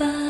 Bye.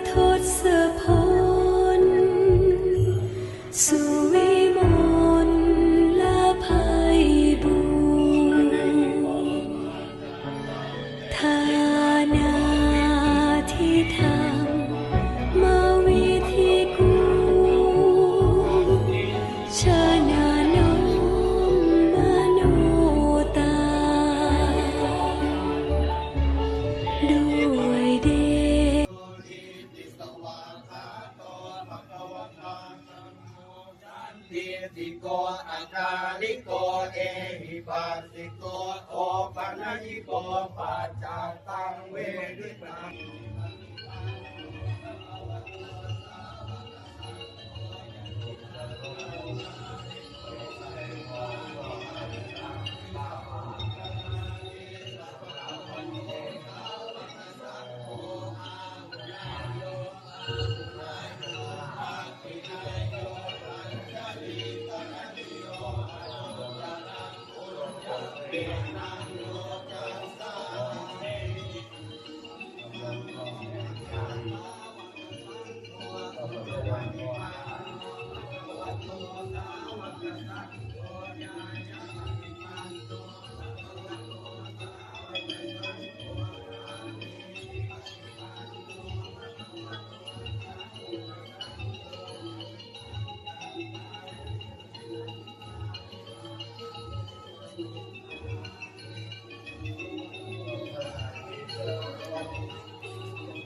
头 ลิโกเอหิปัสสิโกโอปัญญิโกปัจจตังเวทิตัง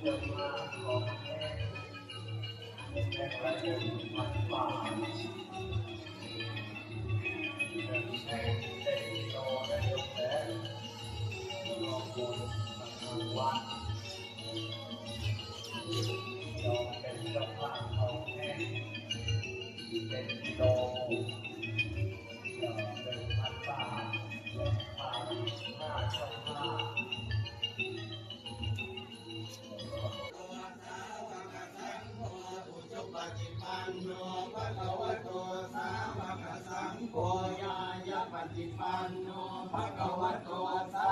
Thank you. โกยายปฏิปันโนภะคะวะโตสา